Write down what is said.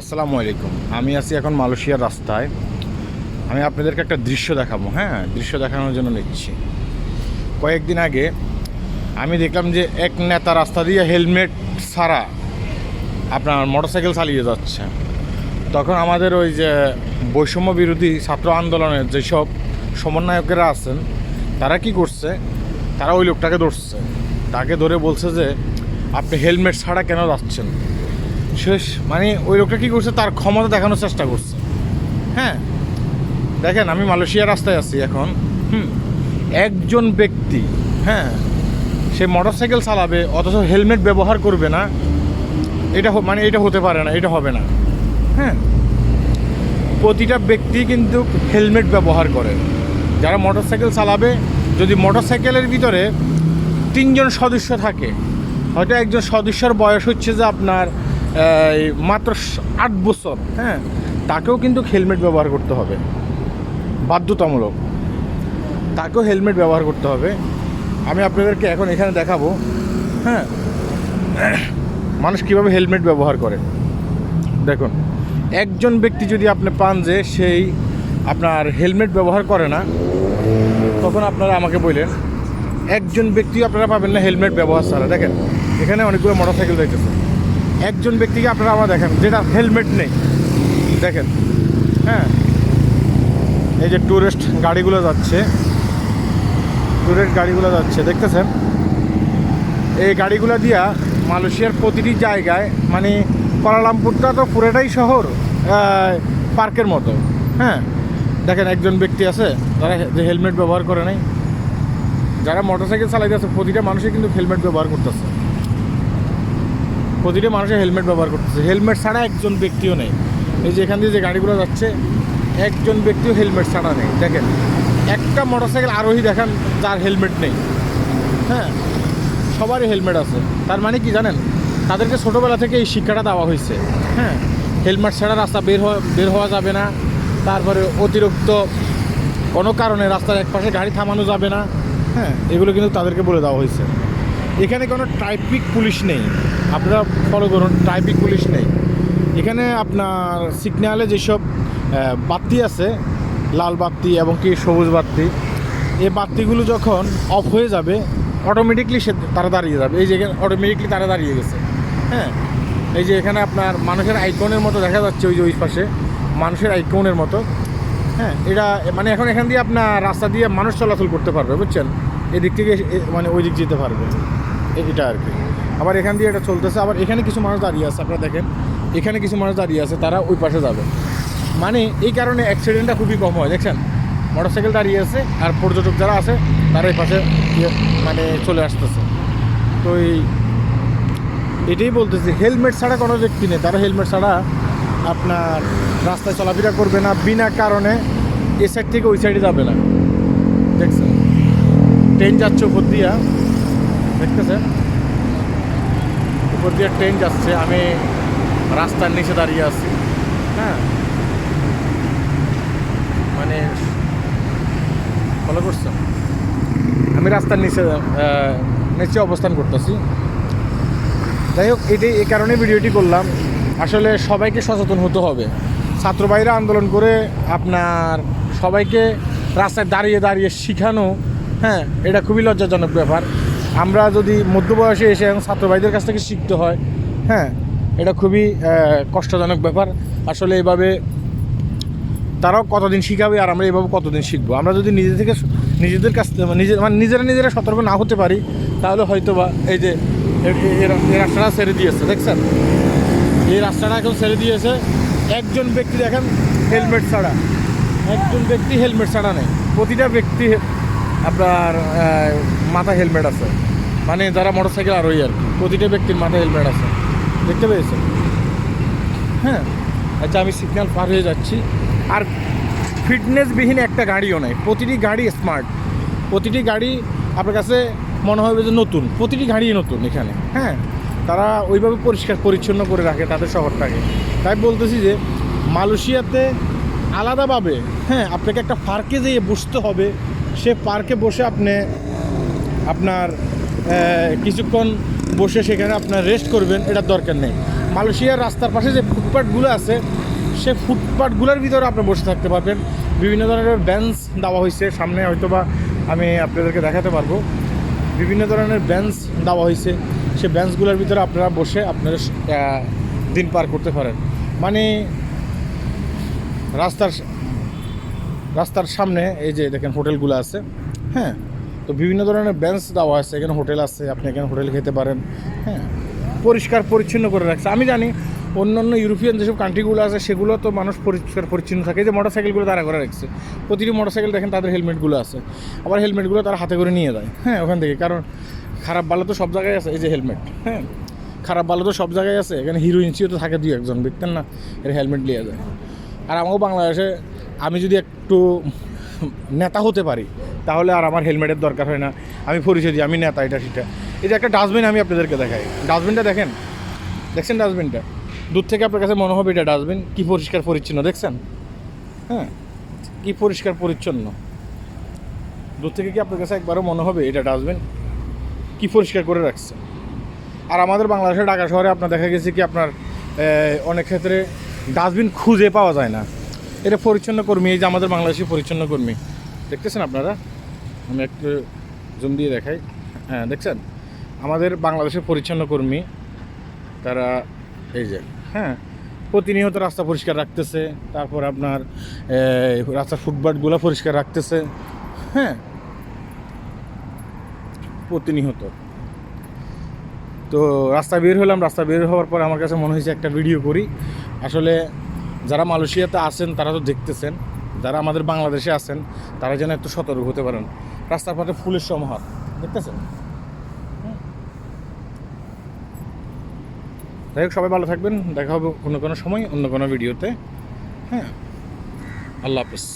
আসসালামু আলাইকুম। আমি আছি এখন মালয়েশিয়ার রাস্তায়। আমি আপনাদেরকে একটা দৃশ্য দেখাবো হ্যাঁ? দৃশ্য দেখানোর জন্য নিচ্ছি। কয়েকদিন আগে আমি দেখলাম যে এক নেতা রাস্তা দিয়ে হেলমেট ছাড়া আপনার মোটরসাইকেল চালিয়ে যাচ্ছে। তখন আমাদের ওই যে বৈষম্য বিরোধী ছাত্র আন্দোলনের যেসব সমন্বয়কেরা আছেন, তারা কি করছে? তারা ওই লোকটাকে ধরছে। তাকে ধরে বলছে যে, আপনি হেলমেট ছাড়া কেন যাচ্ছেন? শেষ। মানে ওই লোকটা কী করছে, তার ক্ষমতা দেখানোর চেষ্টা করছে। হ্যাঁ? দেখেন, আমি মালয়েশিয়া রাস্তায় আছি এখন। হুম? একজন ব্যক্তি হ্যাঁ সে মোটর সাইকেল চালাবে, অথচ হেলমেট ব্যবহার করবে না। এটা মানে এটা হতে পারে না, এটা হবে না। হ্যাঁ? প্রতিটা ব্যক্তি কিন্তু হেলমেট ব্যবহার করে। যারা মোটর সাইকেল চালাবে, যদি মোটর সাইকেলের ভিতরে তিনজন সদস্য থাকে, হয়তো একজন সদস্যর বয়স হচ্ছে যে আপনার মাত্র আট বছর হ্যাঁ? তাকেও কিন্তু হেলমেট ব্যবহার করতে হবে। বাধ্যতামূলক। তাকেও হেলমেট ব্যবহার করতে হবে। আমি আপনাদেরকে এখন এখানে দেখাবো হ্যাঁ? মানুষ কীভাবে হেলমেট ব্যবহার করে। দেখুন, একজন ব্যক্তি যদি আপনি পান যে সেই আপনার হেলমেট ব্যবহার করে না, তখন আপনারা আমাকে বললেন, একজন ব্যক্তি আপনারা পাবেন না হেলমেট ব্যবহার ছাড়া। দেখেন, এখানে অনেকগুলো মোটরসাইকেল দেখতেছে একজন ব্যক্তিকে আপনারা আমার দেখেন, যেটা হেলমেট নেই। দেখেন হ্যাঁ? এই যে ট্যুরিস্ট গাড়িগুলো যাচ্ছে ট্যুরিস্ট গাড়িগুলো যাচ্ছে, দেখতেছেন? এই গাড়িগুলো দিয়া মালয়েশিয়ার প্রতিটি জায়গায় মানে কোয়ালালামপুরটা তো পুরোটাই শহর পার্কের মতো হ্যাঁ? দেখেন, একজন ব্যক্তি আছে হে- যে হেলমেট ব্যবহার করে নাই। যারা মোটরসাইকেল চালাইতে আছে, প্রতিটা মানুষই কিন্তু হেলমেট ব্যবহার করতেছে। প্রতিটা মানুষের হেলমেট ব্যবহার করতেছে। হেলমেট ছাড়া একজন ব্যক্তিও নেই। এই যে এখান দিয়ে যে গাড়িগুলো যাচ্ছে, একজন ব্যক্তিও হেলমেট ছাড়া নেই। দেখেন, একটা মোটরসাইকেল আরোহী দেখান, যার হেলমেট নেই। হ্যাঁ সবারই হেলমেট আছে। তার মানে কি জানেন? তাদেরকে ছোটোবেলা থেকে এই শিক্ষাটা দেওয়া হয়েছে। হ্যাঁ হেলমেট ছাড়া রাস্তা বের হওয়া বের হওয়া যাবে না। তারপরে অতিরিক্ত কোনো কারণে রাস্তার এক পাশে গাড়ি থামানো যাবে না। হ্যাঁ এগুলো কিন্তু তাদেরকে বলে দেওয়া হয়েছে। এখানে কোনো ট্রাফিক পুলিশ নেই। আপনারা ফলো করুন ট্রাফিক পুলিশ নেই। এখানে আপনার সিগন্যালে যেসব বাতি আছে, লাল বাতি এবং কি সবুজ বাতি এই বাতিগুলো যখন অফ হয়ে যাবে অটোমেটিকলি সে তারা দাঁড়িয়ে যাবে। এই যে এখানে অটোমেটিকলি তারা দাঁড়িয়ে গেছে। হ্যাঁ? এই যে এখানে আপনার মানুষের আইকনের মতো দেখা যাচ্ছে ওই যে ওই পাশে, মানুষের আইকনের মতো। হ্যাঁ? এটা মানে এখন এখান দিয়ে আপনার রাস্তা দিয়ে মানুষ চলাচল করতে পারবে, বুঝছেন? এদিক থেকে মানে ওই দিক যেতে পারবে। এটা আর কি। আবার এখান দিয়ে এটা চলতেছে। আবার এখানে কিছু মানুষ দাঁড়িয়ে আছে, আপনারা দেখেন। এখানে কিছু মানুষ দাঁড়িয়ে আছে, তারা ওই পাশে যাবে। মানে এই কারণে অ্যাক্সিডেন্টটা খুবই কম হয়, দেখছেন? মোটরসাইকেল দাঁড়িয়ে আছে, আর পর্যটক যারা আছে, তারা এই পাশে মানে চলে আসতেছে। তো এই, এটাই বলতেছি হেলমেট ছাড়া কোনো ব্যক্তি নেই। তারা হেলমেট ছাড়া আপনার রাস্তায় চলাফেরা করবে না, বিনা কারণে এ সাইড থেকে ওই সাইডে যাবে না। দেখছেন? ট্রেন যাচ্ছে উপর দিয়া দেখতেছেন? উপর দিয়ে ট্রেন যাচ্ছে, আমি রাস্তার নিচে দাঁড়িয়ে আছি। হ্যাঁ। মানে ফলো করছ আমি রাস্তার নিচে নিচে অবস্থান করতেছি। যাই হোক এটাই এই কারণে ভিডিওটি করলাম। আসলে সবাইকে সচেতন হতে হবে। ছাত্র আন্দোলন করে আপনার সবাইকে রাস্তায় দাঁড়িয়ে দাঁড়িয়ে শিখানো হ্যাঁ এটা খুবই লজ্জাজনক ব্যাপার। আমরা যদি মধ্যবয়সে এসে এখন ছাত্র ভাইদের কাছ থেকে শিখতে হয় হ্যাঁ এটা খুবই কষ্টজনক ব্যাপার। আসলে এভাবে তারাও কতদিন শিখাবে আর আমরা এভাবে কতদিন শিখব? আমরা যদি নিজে থেকে নিজেদের কাছ থেকে, নিজে মানে নিজেরা নিজেরা সতর্ক না হতে পারি, তাহলে হয়তো বা এই যে এই রাস্তাটা ছেড়ে দিয়েছে, দেখছেন? এই রাস্তাটা এখন ছেড়ে দিয়েছে, একজন ব্যক্তি দেখেন হেলমেট ছাড়া। একজন ব্যক্তি হেলমেট ছাড়া নেই। প্রতিটা ব্যক্তি আপনার মাথা হেলমেট আছে। মানে যারা মোটর সাইকেল আরোহী আর কি। প্রতিটা ব্যক্তির মাথায় হেলমেট আছে। দেখতে পেয়েছেন? হ্যাঁ। আচ্ছা আমি সিগন্যাল পার হয়ে যাচ্ছি। আর ফিটনেসবিহীন একটা গাড়িও নাই। প্রতিটি গাড়ি স্মার্ট প্রতিটি গাড়ি আপনার কাছে মনে হবে যে নতুন। প্রতিটি গাড়ি নতুন এখানে। হ্যাঁ। তারা ওইভাবে পরিষ্কার, পরিচ্ছন্ন করে রাখে তাদের শহরটাকে। তাই বলতেছি যে মালয়েশিয়াতে আলাদাভাবে হ্যাঁ আপনাকে একটা পার্কে যেয়ে বসতে হবে। সে পার্কে বসে আপনি আপনার কিছুক্ষণ বসে সেখানে আপনার রেস্ট করবেন, এটার দরকার নেই। মালয়েশিয়ার রাস্তার পাশে যে ফুটপাথগুলো আছে, সে ফুটপাথগুলোর ভিতরে আপনি বসে থাকতে পারবেন। বিভিন্ন ধরনের বেঞ্চ দেওয়া হয়েছে, সামনে হয়তো বা আমি আপনাদেরকে দেখাতে পারব। বিভিন্ন ধরনের বেঞ্চ দেওয়া হয়েছে, সে বেঞ্চগুলোর ভিতরে আপনারা বসে আপনারা দিন পার করতে পারেন। মানে রাস্তার রাস্তার সামনে এই যে দেখেন হোটেলগুলো আছে হ্যাঁ? তো বিভিন্ন ধরনের বেঞ্চ দেওয়া আছে, এখানে হোটেল আছে, আপনি এখানে হোটেল খেতে পারেন হ্যাঁ পরিষ্কার পরিচ্ছন্ন করে রাখছে। আমি জানি অন্য অন্য ইউরোপিয়ান যেসব কান্ট্রিগুলো আছে, সেগুলো তো মানুষ পরিষ্কার পরিচ্ছন্ন থাকে। যে মোটর সাইকেলগুলো তারা করে রাখছে, প্রতিটি মোটর সাইকেল দেখেন তাদের হেলমেটগুলো আছে, আবার হেলমেটগুলো তারা হাতে করে নিয়ে যায় হ্যাঁ ওখান থেকে। কারণ খারাপ ভালো তো সব জায়গায় আছে, এই যে হেলমেট হ্যাঁ খারাপ ভালো তো সব জায়গায় আছে, এখানে হিরো ইঞ্চিও তো থাকে দুই একজন দেখতেন না? এর হেলমেট নিয়ে যায়। আর আমাকেও বাংলাদেশে আমি যদি একটু নেতা হতে পারি, তাহলে আর আমার হেলমেটের দরকার হয় না। আমি পরিচয় দিই, আমি নেতা, এটা সেটা। যে একটা ডাস্টবিন আমি আপনাদেরকে দেখাই। ডাস্টবিনটা দেখেন? দেখছেন ডাস্টবিনটা দূর থেকে আপনার কাছে মনে হবে এটা ডাস্টবিন কী পরিষ্কার পরিচ্ছন্ন, দেখছেন? হ্যাঁ? কী পরিষ্কার পরিচ্ছন্ন? দূর থেকে কি আপনার কাছে একবারও মনে হবে এটা ডাস্টবিন কী পরিষ্কার করে রাখছে আর আমাদের বাংলাদেশের ঢাকা শহরে আপনার দেখা গেছে কি আপনার অনেক ক্ষেত্রে ডাস্টবিন খুঁজে পাওয়া যায় না। এটা পরিচ্ছন্ন কর্মী, এই যে আমাদের বাংলাদেশি পরিচ্ছন্ন কর্মী। দেখতেছেন আপনারা? আমি একটু জুম দিয়ে দেখাই। হ্যাঁ দেখছেন? আমাদের বাংলাদেশের পরিচ্ছন্ন কর্মী, তারা এই যে হ্যাঁ প্রতিনিয়ত রাস্তা পরিষ্কার রাখতেছে, তারপর আপনার রাস্তার ফুটপাথগুলো পরিষ্কার রাখতেছে হ্যাঁ প্রতিনিয়ত। তো রাস্তা বের হলাম, রাস্তা বের হওয়ার পর আমার কাছে মনে হয়েছে একটা ভিডিও করি। আসলে যারা মালয়েশিয়াতে আছেন, তারা তো দেখতেছেন। যারা আমাদের বাংলাদেশে আছেন, তারা যেন একটু সতর্ক হতে পারেন। রাস্তার পথে ফুলের সমাহার, দেখতেছেন। যাই হোক, সবাই ভালো থাকবেন। দেখা হবে অন্য কোনো সময়, অন্য কোনো ভিডিওতে। হ্যাঁ। আল্লাহ হাফিজ।